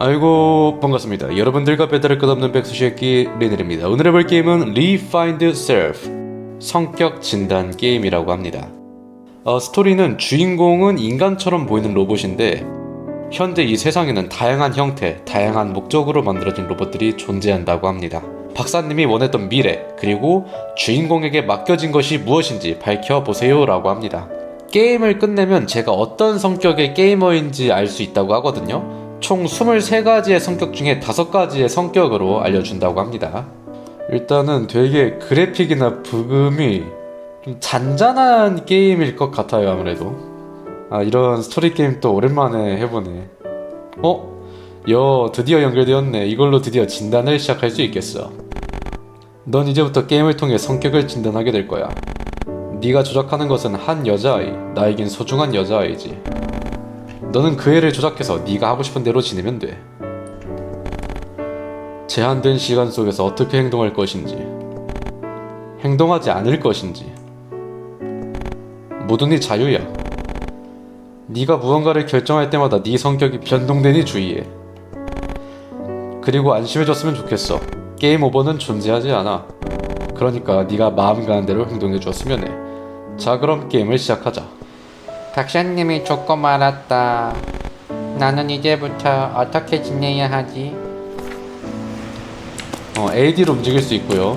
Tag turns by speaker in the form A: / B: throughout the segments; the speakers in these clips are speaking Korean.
A: 아이고 반갑습니다. 여러분들과 배달을 끝없는 백수새끼 리넬입니다. 오늘 해볼 게임은 Refind Self 성격 진단 게임이라고 합니다. 어, 스토리는 주인공은 인간처럼 보이는 로봇인데 현재 이 세상에는 다양한 형태, 다양한 목적으로 만들어진 로봇들이 존재한다고 합니다. 박사님이 원했던 미래 그리고 주인공에게 맡겨진 것이 무엇인지 밝혀보세요라고 합니다. 게임을 끝내면 제가 어떤 성격의 게이머인지 알 수 있다고 하거든요. 총 23가지의 성격 중에 5가지의 성격으로 알려준다고 합니다. 일단은 되게 그래픽이나 부금이 좀 잔잔한 게임일 것 같아요, 아무래도. 아, 이런 스토리 게임 또 오랜만에 해보네. 어? 여, 드디어 연결되었네. 이걸로 드디어 진단을 시작할 수 있겠어. 넌 이제부터 게임을 통해 성격을 진단하게 될 거야. 네가 조작하는 것은 한 여자아이, 나에겐 소중한 여자아이지. 너는 그 애를 조작해서 네가 하고 싶은 대로 지내면 돼. 제한된 시간 속에서 어떻게 행동할 것인지, 행동하지 않을 것인지, 모든 이 자유야. 네가 무언가를 결정할 때마다 네 성격이 변동되니 주의해. 그리고 안심해줬으면 좋겠어. 게임 오버는 존재하지 않아. 그러니까 네가 마음 가는 대로 행동해 주었으면 해. 자, 그럼 게임을 시작하자.
B: 박사님이 좋고 말았다. 나는 이제부터 어떻게 지내야 하지?
A: 어, AD로 움직일 수 있고요.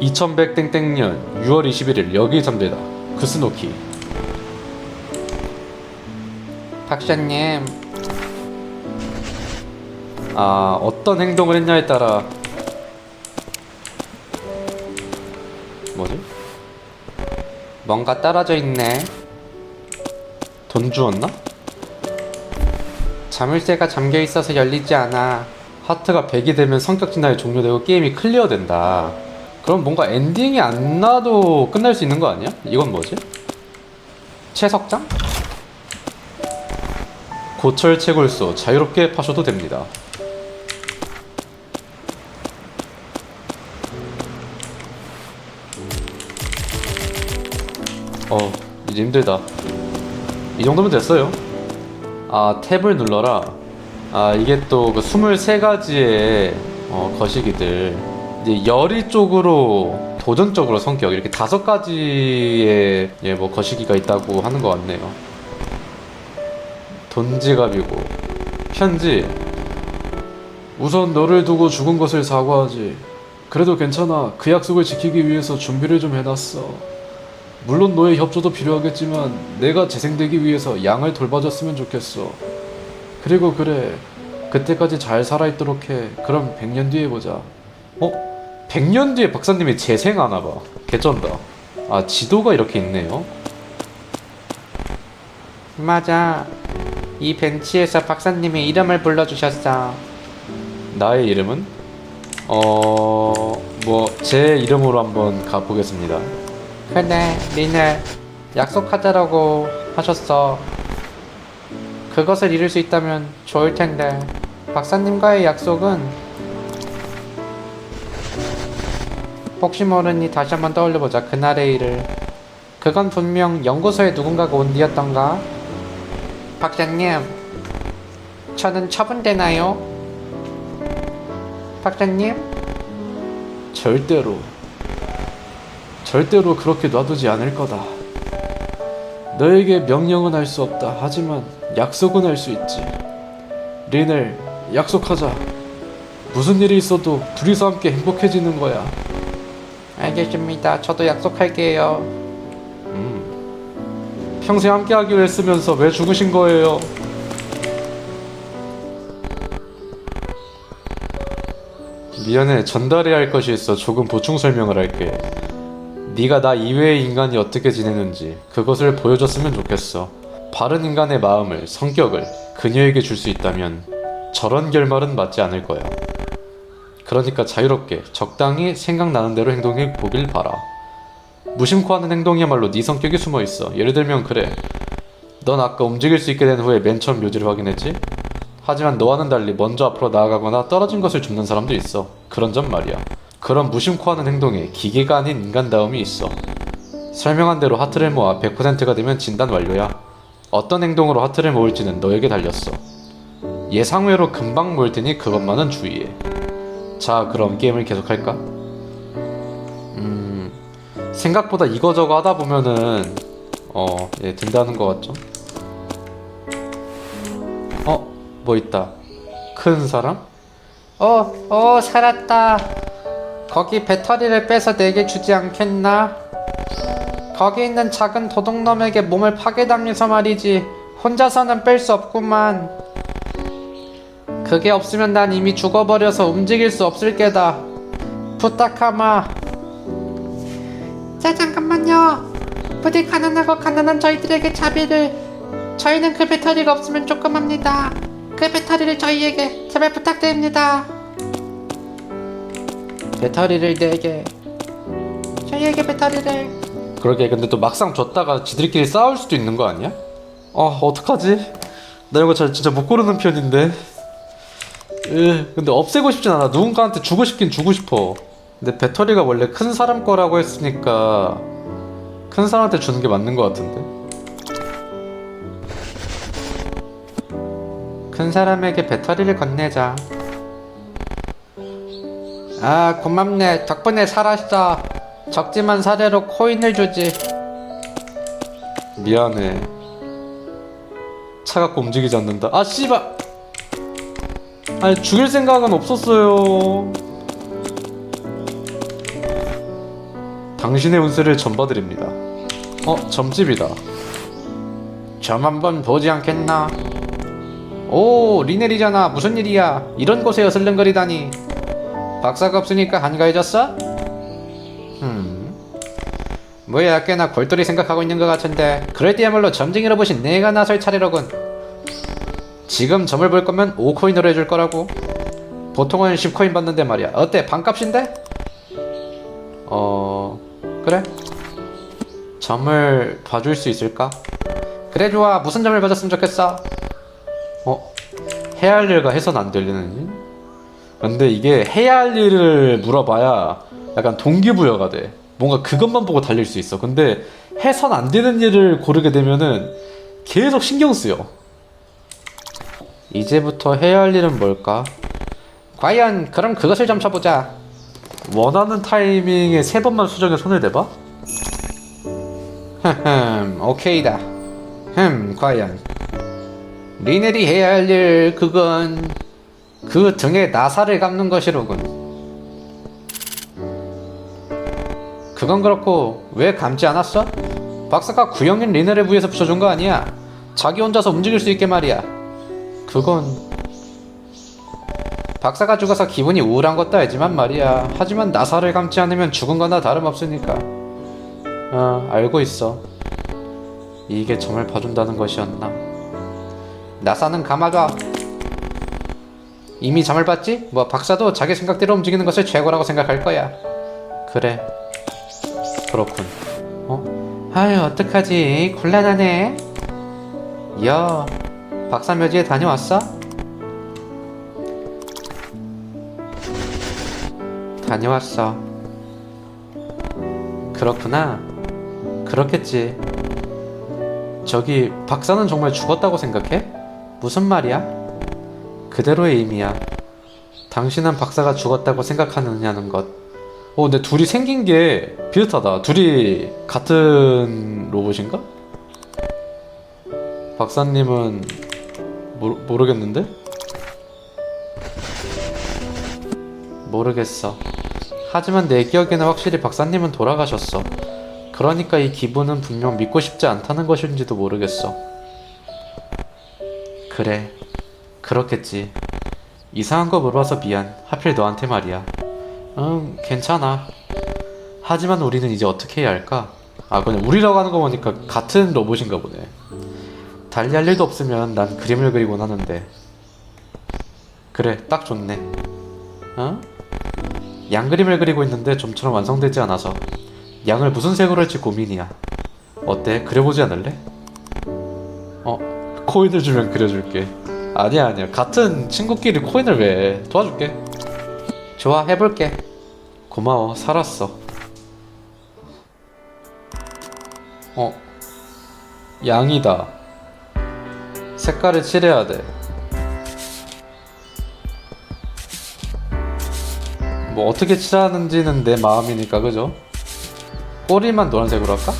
A: 2100 땡땡년 6월 21일 여기 잠들다. 크스노키.
B: 박사님,
A: 아, 어떤 행동을 했냐에 따라
B: 뭔가 떨어져 있네.
A: 돈 주었나?
B: 자물쇠가 잠겨 있어서 열리지 않아.
A: 하트가 100이 되면 성격 진단이 종료되고 게임이 클리어 된다. 그럼 뭔가 엔딩이 안 나도 끝날 수 있는 거 아니야? 이건 뭐지? 채석장? 고철 채굴소 자유롭게 파셔도 됩니다. 이제 힘들다. 이 정도면 됐어요. 아, 탭을 눌러라. 아, 이게 또 그 23가지의 어, 거시기들. 이제 열이 쪽으로 도전적으로 성격 이렇게 다섯 가지의 예, 뭐 거시기가 있다고 하는 것 같네요. 돈지갑이고 편지. 우선 너를 두고 죽은 것을 사과하지. 그래도 괜찮아. 그 약속을 지키기 위해서 준비를 좀 해놨어. 물론 너의 협조도 필요하겠지만 내가 재생되기 위해서 양을 돌봐줬으면 좋겠어. 그리고 그래. 그때까지 잘 살아있도록 해. 그럼 100년 뒤에 보자. 어? 100년 뒤에 박사님이 재생하나 봐. 개쩐다. 아, 지도가 이렇게 있네요.
B: 맞아. 이 벤치에서 박사님이 이름을 불러주셨어.
A: 나의 이름은 어, 뭐 제 이름으로 한번 가보겠습니다.
B: 그래, 리넬. 약속하자라고 하셨어. 그것을 이룰 수 있다면 좋을 텐데. 박사님과의 약속은 혹시 모르니 다시 한번 떠올려보자. 그날의 일을. 그건 분명 연구소에 누군가가 온 뒤였던가? 박사님, 저는 처분되나요? 박사님?
A: 절대로 절대로 그렇게 놔두지 않을 거다. 너에게 명령은 할 수 없다. 하지만 약속은 할 수 있지. 리넬, 약속하자. 무슨 일이 있어도 둘이서 함께 행복해지는 거야.
B: 알겠습니다. 저도 약속할게요.
A: 음. 평생 함께 하기로 했으면서 왜 죽으신 거예요? 미안해. 전달해야 할 것이 있어. 조금 보충 설명을 할게. 네가 나 이외의 인간이 어떻게 지내는지 그것을 보여줬으면 좋겠어. 바른 인간의 마음을, 성격을 그녀에게 줄 수 있다면 저런 결말은 맞지 않을 거야. 그러니까 자유롭게 적당히 생각나는 대로 행동해 보길 바라. 무심코 하는 행동이야말로 네 성격이 숨어 있어. 예를 들면 그래. 넌 아까 움직일 수 있게 된 후에 맨 처음 묘지를 확인했지? 하지만 너와는 달리 먼저 앞으로 나아가거나 떨어진 것을 줍는 사람도 있어. 그런 점 말이야. 그런 무심코 하는 행동에 기계가 아닌 인간다움이 있어. 설명한 대로 하트를 모아 100%가 되면 진단 완료야. 어떤 행동으로 하트를 모을지는 너에게 달렸어. 예상외로 금방 모일 테니 그것만은 주의해. 자, 그럼 게임을 계속할까? 음, 생각보다 이거저거 하다 보면은 어, 예, 된다는 것 같죠? 어, 뭐 있다. 큰 사람?
B: 어, 어, 살았다. 거기 배터리를 빼서 내게 주지 않겠나? 거기 있는 작은 도둑놈에게 몸을 파괴당해서 말이지. 혼자서는 뺄 수 없구만. 그게 없으면 난 이미 죽어버려서 움직일 수 없을 게다. 부탁하마. 자, 잠깐만요. 부디 가난하고 가난한 저희들에게 자비를. 저희는 그 배터리가 없으면 조금합니다. 그 배터리를 저희에게 제발 부탁드립니다. 배터리를 4개. 저희에게 배터리를.
A: 그러게 근데 또 막상 줬다가 지들끼리 싸울 수도 있는 거 아니야? 아 어떡하지? 나 이거 잘 진짜 못 고르는 편인데 으 근데 없애고 싶진 않아 누군가한테 주고 싶긴 주고 싶어 근데 배터리가 원래 큰 사람 거라고 했으니까 큰 사람한테 주는 게 맞는 거 같은데
B: 큰 사람에게 배터리를 건네자. 아, 고맙네. 덕분에 살았어. 적지만 사례로 코인을 주지.
A: 미안해 차갑고 움직이지 않는다 아 씨발 아니 죽일 생각은 없었어요 당신의 운세를 전봐드립니다 어 점집이다
B: 점 한번 보지 않겠나? 오, 리넬이잖아. 무슨 일이야? 이런 곳에 어슬렁거리다니. 박사가 없으니까 한가해졌어? 음. 뭐야, 꽤나 골똘히 생각하고 있는 것 같은데. 그럴 때야말로 점쟁이로 보신 내가 나설 차례로군. 지금 점을 볼 거면 5코인으로 해줄 거라고. 보통은 10코인 받는데 말이야. 어때? 반값인데?
A: 어 그래 점을 봐줄 수 있을까?
B: 그래 좋아. 무슨 점을 받았으면 좋겠어?
A: 어? 해야 할 일과 해선 안 일? 근데 이게 해야 할 일을 물어봐야 약간 동기부여가 돼. 뭔가 그것만 보고 달릴 수 있어. 근데 해선 안 되는 일을 고르게 되면은 계속 신경 쓰여. 이제부터 해야 할 일은 뭘까?
B: 과연 그럼 그것을 점쳐보자.
A: 원하는 타이밍에 세 번만 수정에 손을 대봐?
B: 흠, 오케이다. 흠, 과연. 리넬이 해야 할 일, 그건, 그 등에 나사를 감는 것이로군. 그건 그렇고, 왜 감지 않았어? 박사가 구형인 리넬을 위해서 붙여준 거 아니야? 자기 혼자서 움직일 수 있게 말이야. 그건, 박사가 죽어서 기분이 우울한 것도 알지만 말이야. 하지만 나사를 감지 않으면 죽은 거나 다름없으니까. 어, 알고 있어. 이게 점을 봐준다는 것이었나? 나사는 감아둬. 이미 점을 봤지? 뭐 박사도 자기 생각대로 움직이는 것을 최고라고 생각할 거야. 그래. 그렇군. 어? 아유 어떡하지? 곤란하네. 야, 박사 묘지에 다녀왔어? 다녀왔어. 그렇구나. 그렇겠지. 저기 박사는 정말 죽었다고 생각해? 무슨 말이야? 그대로의 의미야. 당신은 박사가 죽었다고 생각하느냐는 것. 어, 근데 둘이 생긴 게 비슷하다. 둘이 같은 로봇인가? 박사님은 모르, 모르겠는데? 모르겠어. 하지만 내 기억에는 확실히 박사님은 돌아가셨어. 그러니까 이 기분은 분명 믿고 싶지 않다는 것인지도 모르겠어. 그래. 그렇겠지. 이상한 거 물어봐서 미안. 하필 너한테 말이야. 응, 괜찮아. 하지만 우리는 이제 어떻게 해야 할까? 아, 그냥 우리라고 하는 거 보니까 같은 로봇인가 보네. 달리 할 일도 없으면 난 그림을 그리곤 하는데. 그래, 딱 좋네. 어? 양 그림을 그리고 있는데 좀처럼 완성되지 않아서 양을 무슨 색으로 할지 고민이야. 어때? 그려보지 않을래? 어, 코인을 주면 그려줄게. 아니야, 아니야. 같은 친구끼리 코인을 왜 해? 도와줄게. 좋아, 해볼게. 고마워, 살았어. 어, 양이다. 색깔을 칠해야 돼. 뭐 어떻게 칠하는지는 내 마음이니까 그죠? 꼬리만 노란색으로 할까?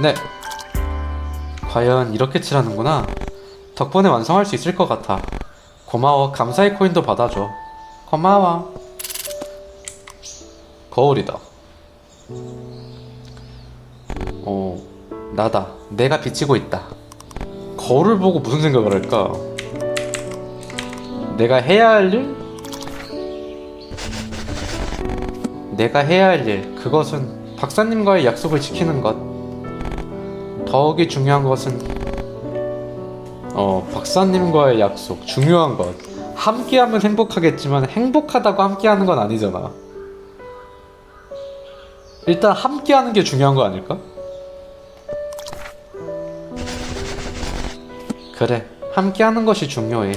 B: 네. 과연 이렇게 칠하는구나. 덕분에 완성할 수 있을 것 같아. 고마워. 감사의 코인도 받아줘. 고마워. 거울이다. 어, 나다. 내가 비치고 있다. 거울을 보고 무슨 생각을 할까? 내가 해야 할 일? 내가 해야 할 일. 그것은 박사님과의 약속을 지키는 것. 더욱이 중요한 것은 어, 박사님과의 약속. 중요한 것. 함께하면 행복하겠지만 행복하다고 함께하는 건 아니잖아. 일단 함께하는 게 중요한 거 아닐까? 그래, 함께하는 것이 중요해.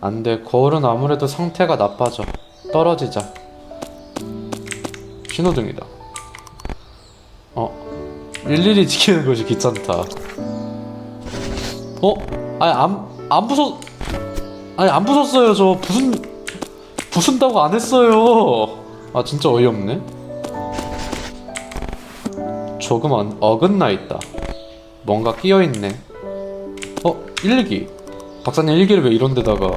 B: 안 돼, 거울은 아무래도 상태가 나빠져. 떨어지자. 신호등이다. 어, 일일이 지키는 것이 귀찮다. 어? 아니, 안, 안 부쉈, 아니, 안 부쉈어요, 저. 부순, 부순다고 안 했어요. 아, 진짜 어이없네. 조금 어, 어긋나 있다. 뭔가 끼어 있네. 어, 일기. 박사님 일기를 왜 이런 데다가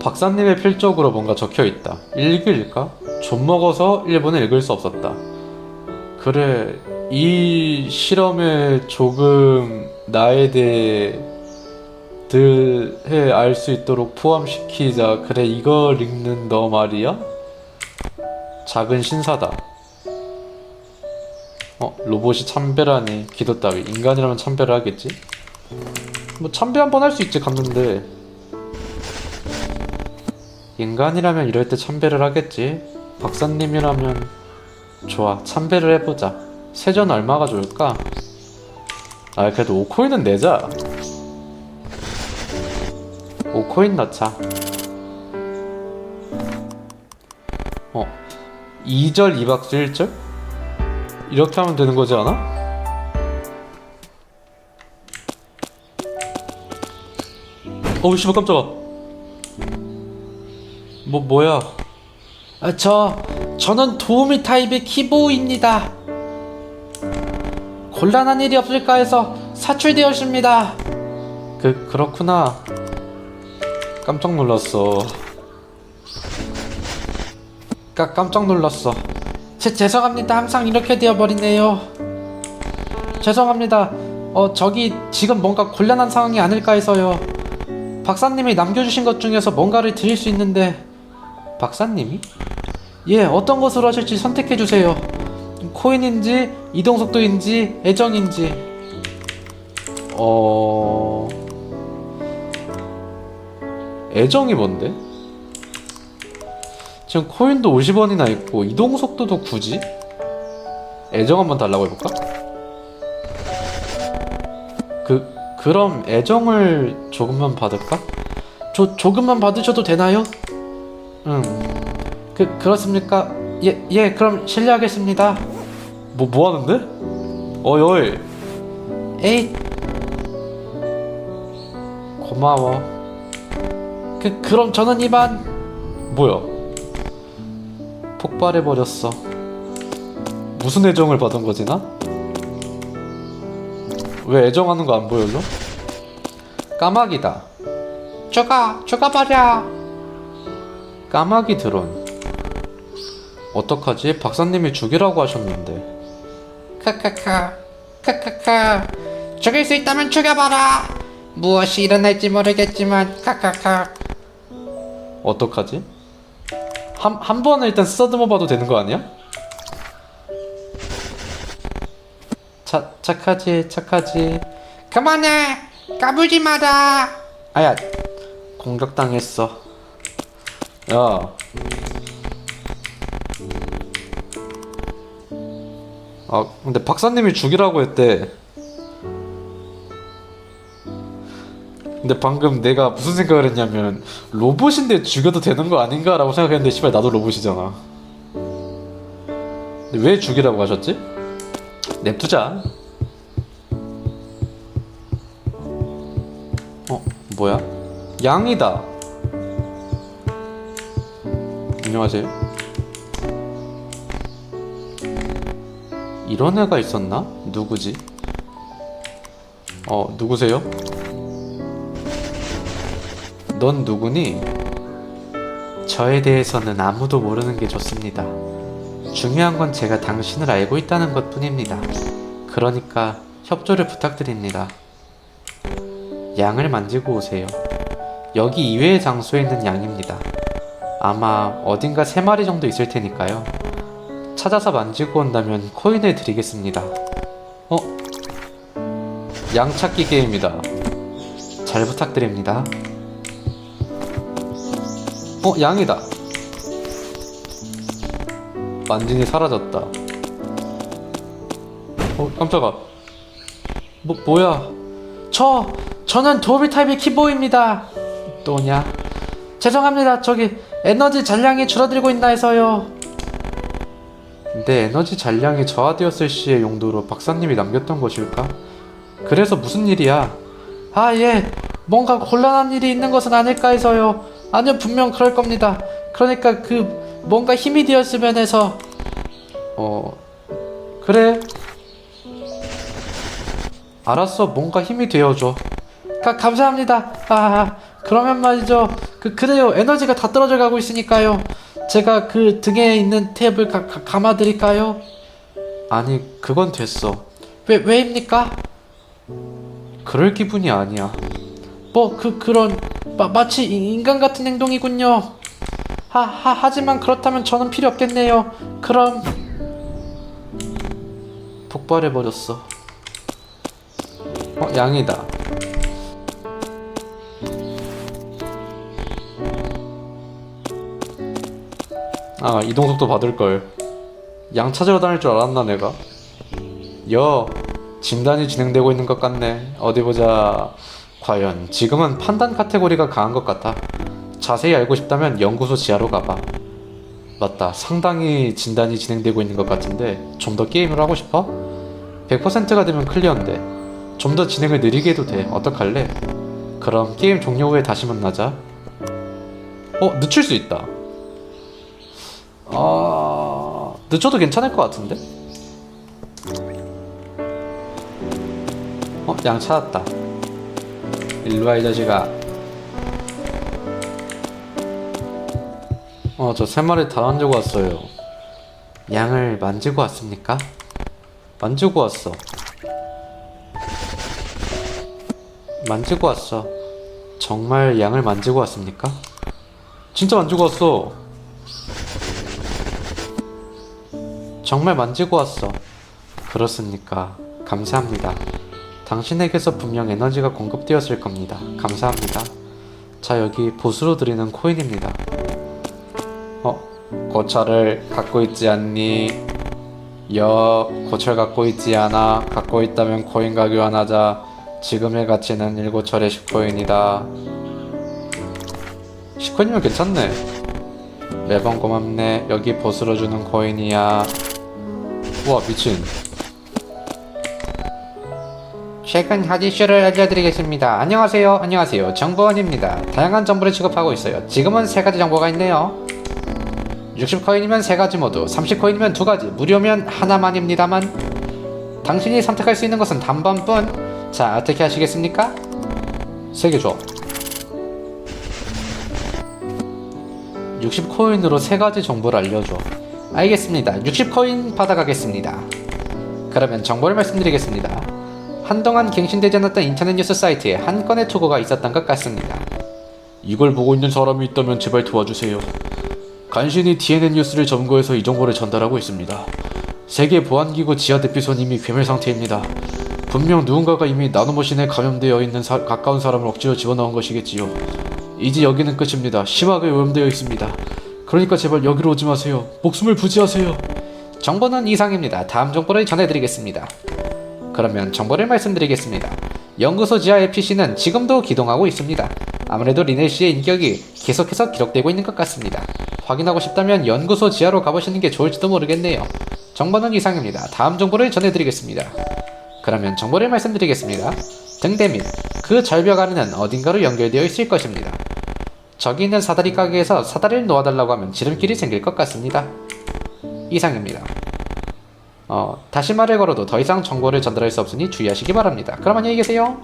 B: 박사님의 필적으로 뭔가 적혀 있다. 일기일까? 좀 먹어서 일본을 읽을 수 없었다. 그래, 이 실험에 조금 나에 대해 들해 알 수 있도록 포함시키자. 그래, 이걸 읽는 너 말이야? 작은 신사다. 어, 로봇이 참배라니 기도 따위 인간이라면 참배를 하겠지? 뭐 참배 한 번 할 수 있지 갔는데 인간이라면 이럴 때 참배를 하겠지 박사님이라면 좋아 참배를 해보자 세전 얼마가 좋을까? 아 그래도 5코인은 내자 5코인 넣자 어 2절 2박수 1절? 이렇게 하면 되는 거지 않아? 어우 씨발 깜짝아 뭐 뭐야
C: 아, 저 저는 도우미 타입의 키보입니다. 곤란한 일이 없을까 해서 사출되었습니다.
B: 그 그렇구나 깜짝 놀랐어 까, 깜짝 놀랐어
C: 제 죄송합니다. 항상 이렇게 되어 버리네요. 죄송합니다. 어 저기 지금 뭔가 곤란한 상황이 아닐까 해서요. 박사님이 남겨주신 것 중에서 뭔가를 드릴 수 있는데
B: 박사님이?
C: 예 어떤 것으로 하실지 선택해 주세요. 코인인지 이동 속도인지 애정인지
B: 어... 애정이 뭔데? 지금 코인도 50원이나 있고 이동 속도도 굳이? 애정 한번 달라고 해볼까? 그 그럼 애정을 조금만 받을까?
C: 조 조금만 받으셔도 되나요?
B: 응.
C: 그 그렇습니까? 예예 그럼 실례하겠습니다.
B: 뭐 뭐 하는데? 어이 어이.
C: 에이
B: 고마워.
C: 그 그럼 저는 이만
B: 뭐야? 폭발해 버렸어. 무슨 애정을 받은 거지 나? 왜 애정하는 거 안 보여줘? 까마귀다.
C: 죽어 죽어버려.
B: 까마귀 드론. 어떡하지? 박사님이 죽이라고 하셨는데.
C: 크크크 크크크 죽일 수 있다면 죽여봐라. 무엇이 일어날지 모르겠지만 크크크
B: 어떡하지? 한, 한 번은 일단 쓰다듬어 봐도 되는 거 아니야? 차, 착하지, 착하지.
C: 그만해 까불지 마라.
B: 아야, 공격당했어. 야. 아, 근데 박사님이 죽이라고 했대. 근데 방금 내가 무슨 생각을 했냐면 로봇인데 죽여도 되는 거 아닌가 라고 생각했는데 씨발 나도 로봇이잖아. 근데 왜 죽이라고 하셨지? 냅두자. 어, 뭐야? 양이다. 안녕하세요. 이런 애가 있었나? 누구지? 어, 누구세요? 넌 누구니? 저에 대해서는 아무도 모르는 게 좋습니다. 중요한 건 제가 당신을 알고 있다는 것 뿐입니다. 그러니까 협조를 부탁드립니다. 양을 만지고 오세요. 여기 이외의 장소에 있는 양입니다. 아마 어딘가 세 마리 정도 있을 테니까요. 찾아서 만지고 온다면 코인을 드리겠습니다. 어? 양 찾기 게임이다. 잘 부탁드립니다. 어, 양이다. 만진이 사라졌다. 어, 깜짝아. 뭐, 뭐야?
C: 저 저는 도비 타입의 키보입니다.
B: 또냐?
C: 죄송합니다. 저기 에너지 잔량이 줄어들고 있나 해서요.
B: 내 에너지 잔량이 저하되었을 시의 용도로 박사님이 남겼던 것일까? 그래서 무슨 일이야?
C: 아 예. 뭔가 곤란한 일이 있는 것은 아닐까 해서요. 아니요 분명 그럴 겁니다. 그러니까 그 뭔가 힘이 되었으면 해서
B: 어, 그래. 알았어, 뭔가 힘이 되어줘.
C: 가, 감사합니다. 아, 그러면 말이죠. 그, 그래요. 에너지가 다 떨어져 가고 있으니까요. 제가 그 등에 있는 탭을 가, 가, 감아드릴까요?
B: 아니, 그건 됐어.
C: 왜, 왜입니까?
B: 그럴 기분이 아니야.
C: 뭐, 그, 그런, 마, 마치 이- 인간 같은 행동이군요. 하, 하, 하지만 그렇다면 저는 필요 없겠네요. 그럼,
B: 폭발해버렸어. 어, 양이다. 아, 이동속도 받을걸. 양 찾으러 다닐 줄 알았나, 내가? 여, 진단이 진행되고 있는 것 같네. 어디 보자. 과연 지금은 판단 카테고리가 강한 것 같아. 자세히 알고 싶다면 연구소 지하로 가봐. 맞다. 상당히 진단이 진행되고 있는 것 같은데 좀 더 게임을 하고 싶어? 100%가 되면 클리어인데 좀 더 진행을 느리게 해도 돼. 어떡할래? 그럼 게임 종료 후에 다시 만나자. 어, 늦출 수 있다. 늦춰도 괜찮을 것 같은데? 어, 양 찾았다. 일로 와, 이 자식아. 어, 저 세 마리 다 만지고 왔어요. 양을 만지고 왔습니까? 만지고 왔어. 만지고 왔어. 정말 양을 만지고 왔습니까? 진짜 만지고 왔어. 정말 만지고 왔어. 그렇습니까? 감사합니다. 당신에게서 분명 에너지가 공급되었을 겁니다. 감사합니다. 자, 여기 보수로 드리는 코인입니다. 어, 고철을 갖고 있지 않니? 여, 고철 갖고 있지 않아. 갖고 있다면 코인 가교환하자. 지금의 가치는 1고철의 10코인이다. 10코인이면 괜찮네. 매번 고맙네. 여기 보스로 주는 코인이야. 우와, 미친. 최근 핫 이슈를 알려드리겠습니다. 안녕하세요. 안녕하세요. 정보원입니다. 다양한 정보를 취급하고 있어요. 지금은 세 가지 정보가 있네요. 60코인이면 세 가지 모두, 30코인이면 두 가지, 무료면 하나만입니다만 당신이 선택할 수 있는 것은 단번뿐. 자, 어떻게 하시겠습니까? 세 개 줘. 60코인으로 세 가지 정보를 알려줘. 알겠습니다. 60코인 받아가겠습니다. 그러면 정보를 말씀드리겠습니다. 한동안 갱신되지 않았던 인터넷 뉴스 사이트에 한 건의 투고가 있었던 것 같습니다. 이걸 보고 있는 사람이 있다면 제발 도와주세요. 간신히 DNN 뉴스를 점거해서 이 정보를 전달하고 있습니다. 세계 보안기구 지하 대피소는 이미 괴멸 상태입니다. 분명 누군가가 이미 나노머신에 감염되어 있는 사- 가까운 사람을 억지로 집어넣은 것이겠지요. 이제 여기는 끝입니다. 심하게 오염되어 있습니다. 그러니까 제발 여기로 오지 마세요. 목숨을 부지하세요. 정보는 이상입니다. 다음 정보를 전해드리겠습니다. 그러면 정보를 말씀드리겠습니다. 연구소 지하의 PC는 지금도 기동하고 있습니다. 아무래도 리넬 씨의 인격이 계속해서 기록되고 있는 것 같습니다. 확인하고 싶다면 연구소 지하로 가보시는 게 좋을지도 모르겠네요.
C: 정보는 이상입니다. 다음 정보를 전해드리겠습니다. 그러면 정보를 말씀드리겠습니다. 등대 및 그 절벽 아래는 어딘가로 연결되어 있을 것입니다. 저기 있는 사다리 가게에서 사다리를 놓아달라고 하면 지름길이 생길 것 같습니다. 이상입니다. 어, 다시 말을 걸어도 더 이상 정보를 전달할 수 없으니 주의하시기 바랍니다. 그럼 안녕히 계세요.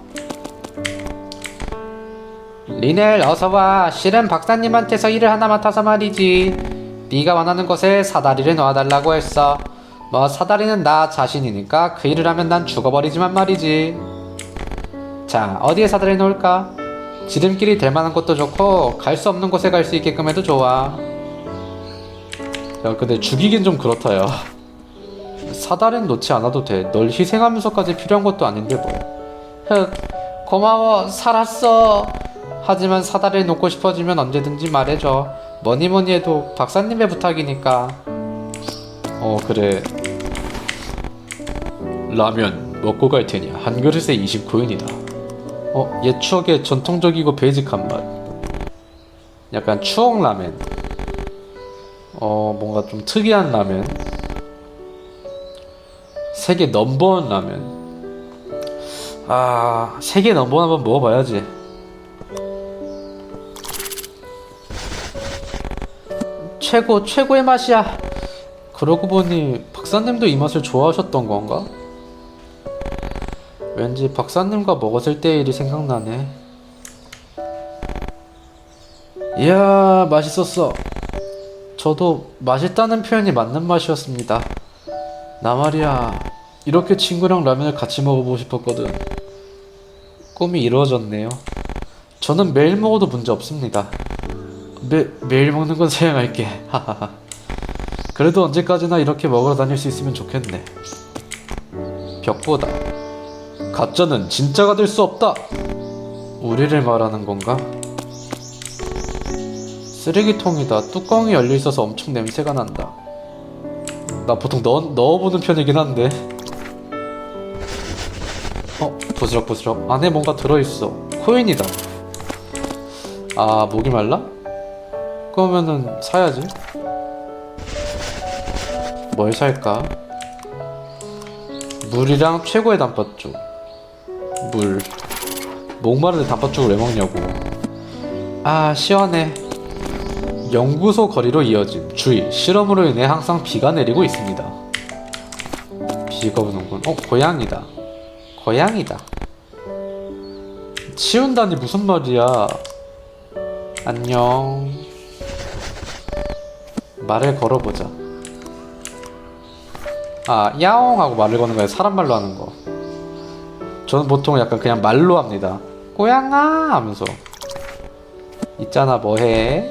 C: 리넬 어서와. 실은 박사님한테서 일을 하나 맡아서 말이지. 네가 원하는 곳에 사다리를 놓아달라고 했어. 뭐 사다리는 나 자신이니까 그 일을 하면 난 죽어버리지만 말이지. 자, 어디에 사다리 놓을까? 지름길이 될 만한 곳도 좋고 갈 수 없는 곳에 갈 수 있게끔 해도 좋아.
A: 야 근데 죽이긴 좀 그렇다 야 사다리는 놓지 않아도 돼널 희생하면서까지 필요한 것도 아닌데 뭐
C: 흑, 고마워. 살았어. 하지만 사다리를 놓고 싶어지면 언제든지 말해줘. 뭐니 뭐니 해도 박사님의 부탁이니까.
A: 어 그래 라면 먹고 갈 테니 한 그릇에 29엔이다 어? 옛 추억의 전통적이고 베이직한 맛 약간 추억 라멘 어 뭔가 좀 특이한 라멘 세계 넘버원 라멘 아 세계 넘버원 한번 먹어봐야지
C: 최고, 최고의 맛이야. 그러고 보니 박사님도 이 맛을 좋아하셨던 건가? 왠지 박사님과 먹었을 때의 일이 생각나네. 이야, 맛있었어. 저도 맛있다는 표현이 맞는 맛이었습니다. 나 말이야, 이렇게 친구랑 라면을 같이 먹어보고 싶었거든. 꿈이 이루어졌네요. 저는 매일 먹어도 문제 없습니다. 매, 매일 먹는 건 사양할게. 하하하. 그래도 언제까지나 이렇게 먹으러 다닐 수 있으면 좋겠네. 벽보다 가짜는 진짜가 될 수 없다. 우리를 말하는 건가? 쓰레기통이다. 뚜껑이 열려 있어서 엄청 냄새가 난다. 나 보통 넣어, 넣어보는 편이긴 한데. 어, 부스럭부스럭. 안에 뭔가 들어있어. 코인이다. 아, 목이 말라? 그러면은 사야지. 뭘 살까? 물이랑 최고의 단팥죽. 물. 목마른데 단팥죽을 왜 먹냐고. 아, 시원해. 연구소 거리로 이어짐. 주의. 실험으로 인해 항상 비가 내리고 있습니다. 비가 오는군. 어, 고양이다. 고양이다. 치운다니 무슨 말이야. 안녕. 말을 걸어보자. 아, 야옹 하고 말을 거는 거야. 사람 말로 하는 거. 저는 보통 약간 그냥 말로 합니다. 고양아 하면서. 있잖아, 뭐해?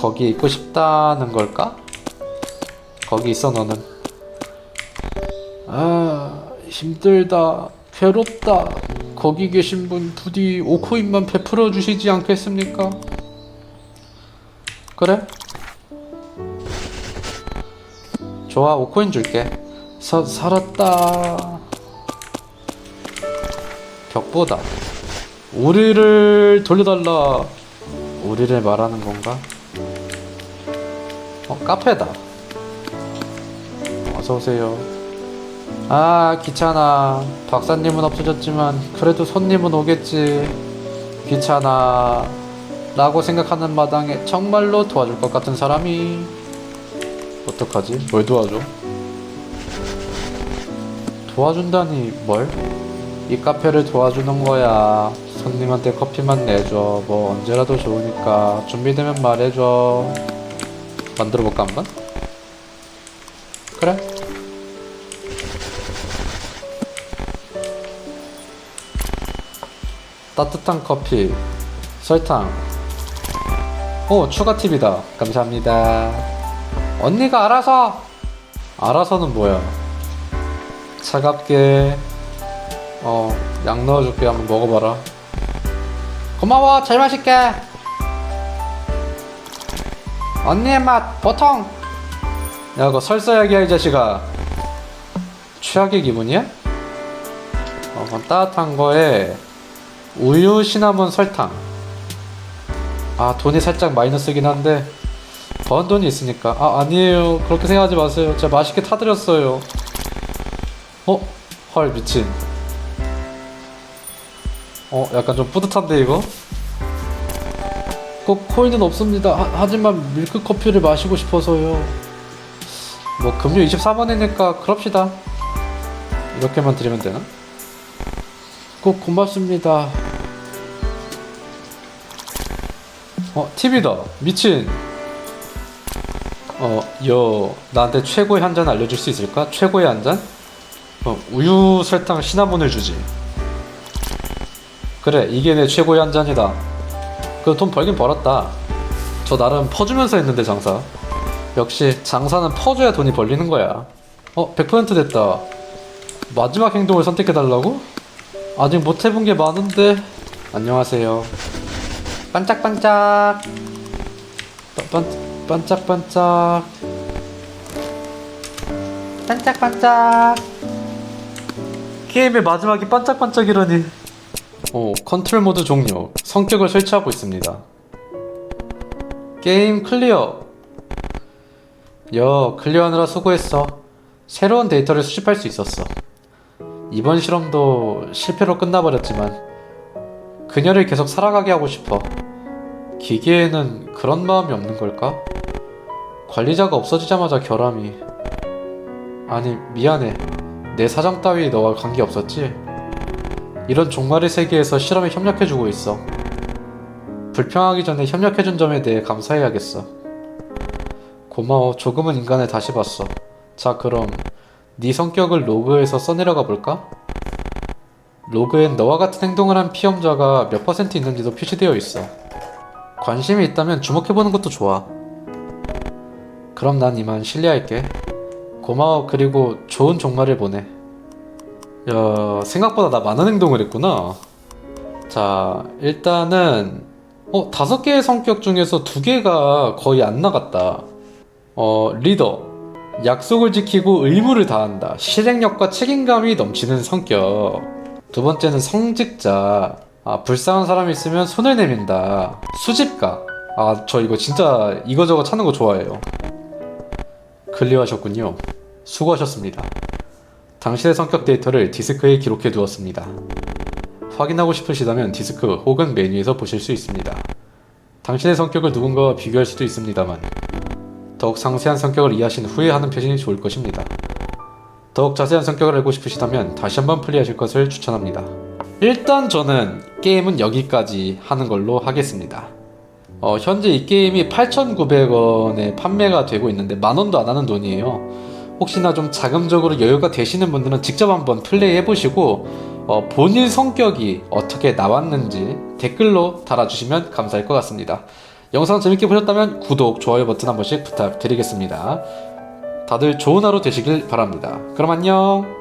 C: 거기 있고 싶다는 걸까? 거기 있어, 너는. 아, 힘들다. 괴롭다. 거기 계신 분 부디 오코인만 베풀어 주시지 않겠습니까? 그래? 좋아, 오코인 줄게. 사, 살았다. 벽보다. 우리를 돌려달라. 우리를 말하는 건가? 어, 카페다. 어서오세요. 아, 귀찮아. 박사님은 없어졌지만, 그래도 손님은 오겠지. 귀찮아. 라고 생각하는 마당에 정말로 도와줄 것 같은 사람이 어떡하지? 뭘 도와줘? 도와준다니 뭘? 이 카페를 도와주는 거야. 손님한테 커피만 내줘. 뭐 언제라도 좋으니까 준비되면 말해줘. 만들어 볼까 한번? 그래? 따뜻한 커피, 설탕. 오, 추가 팁이다. 감사합니다. 언니가 알아서! 알아서는 뭐야? 차갑게, 어, 약 넣어줄게. 한번 먹어봐라. 고마워. 잘 마실게. 언니의 맛, 보통! 야, 그거 설사약이야, 이 자식아. 최악의 기분이야? 어, 그럼 따뜻한 거에 우유, 시나몬, 설탕. 아, 돈이 살짝 마이너스긴 한데, 번 돈이 있으니까 아 아니에요 그렇게 생각하지 마세요 제가 맛있게 타드렸어요 어? 헐 미친 어 약간 좀 뿌듯한데 이거? 꼭 코인은 없습니다 하, 하지만 밀크 커피를 마시고 싶어서요 뭐 금융 24번이니까 그럽시다 이렇게만 드리면 되나? 꼭 고맙습니다 어 TV다 미친 어, 여, 나한테 최고의 한 잔 알려줄 수 있을까? 최고의 한 잔? 어, 우유, 설탕, 시나몬을 주지. 그래, 이게 내 최고의 한 잔이다. 그 돈 벌긴 벌었다. 저 나름 퍼주면서 했는데 장사. 역시 장사는 퍼줘야 돈이 벌리는 거야. 어, 100% 됐다. 마지막 행동을 선택해달라고? 아직 못 해본 게 많은데. 안녕하세요. 반짝반짝. 반, 반짝반짝 반짝반짝 게임의 마지막이 반짝반짝이라니 오 컨트롤 모드 종료. 성격을 설치하고 있습니다. 게임 클리어. 여 클리어하느라 수고했어. 새로운 데이터를 수집할 수 있었어. 이번 실험도 실패로 끝나버렸지만 그녀를 계속 살아가게 하고 싶어. 기계에는 그런 마음이 없는 걸까? 관리자가 없어지자마자 결함이. 아니 미안해. 내 사정 따위 너와 관계 없었지? 이런 종말의 세계에서 실험에 협력해주고 있어 불평하기 전에 협력해준 점에 대해 감사해야겠어 고마워 조금은 인간을 다시 봤어 자 그럼 네 성격을 로그에서 써내려가 볼까? 로그엔 너와 같은 행동을 한 피험자가 몇 퍼센트 있는지도 표시되어 있어 관심이 있다면 주목해보는 것도 좋아 그럼 난 이만 실례할게. 고마워. 그리고 좋은 종말을 보내. 야, 생각보다 나 많은 행동을 했구나. 자, 일단은 어, 다섯 개의 성격 중에서 두 개가 거의 안 나갔다. 어, 리더. 약속을 지키고 의무를 다한다. 실행력과 책임감이 넘치는 성격. 두 번째는 성직자. 아, 불쌍한 사람이 있으면 손을 내민다. 수집가. 아, 저 이거 진짜 이거저거 찾는 거 좋아해요. 클리어하셨군요. 수고하셨습니다. 당신의 성격 데이터를 디스크에 기록해 두었습니다. 확인하고 싶으시다면 디스크 혹은 메뉴에서 보실 수 있습니다. 당신의 성격을 누군가와 비교할 수도 있습니다만 더욱 상세한 성격을 이해하신 후에 하는 편이 좋을 것입니다. 더욱 자세한 성격을 알고 싶으시다면 다시 한번 플레이하실 것을 추천합니다. 일단 저는 게임은 여기까지 하는 걸로 하겠습니다. 어, 현재 이 게임이 8,900원에 판매가 되고 있는데 만 원도 안 하는 돈이에요. 혹시나 좀 자금적으로 여유가 되시는 분들은 직접 한번 플레이 해보시고 어, 본인 성격이 어떻게 나왔는지 댓글로 달아주시면 감사할 것 같습니다. 영상 재밌게 보셨다면 구독, 좋아요 버튼 한 번씩 부탁드리겠습니다. 다들 좋은 하루 되시길 바랍니다. 그럼 안녕!